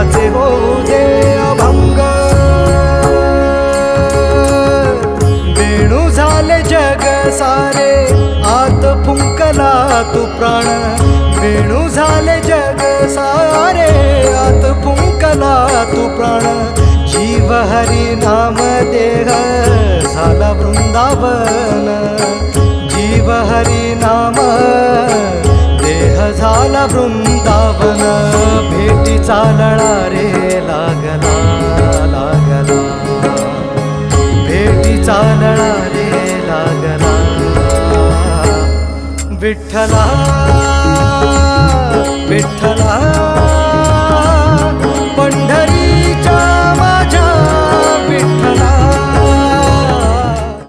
त्याचे हो दे अभंग. वेणू झाले जग सारे आत फुंकला तू प्राण. वेणू झाले जग सारे आत फुंकला तू प्राण. जीव हरी नाम देह झाला वृंदावन. जीव हरी नाम देह झाला वृंदावन. चालणा रे लागला लागला. भेटी चालळा रे लागला. विठ्ठला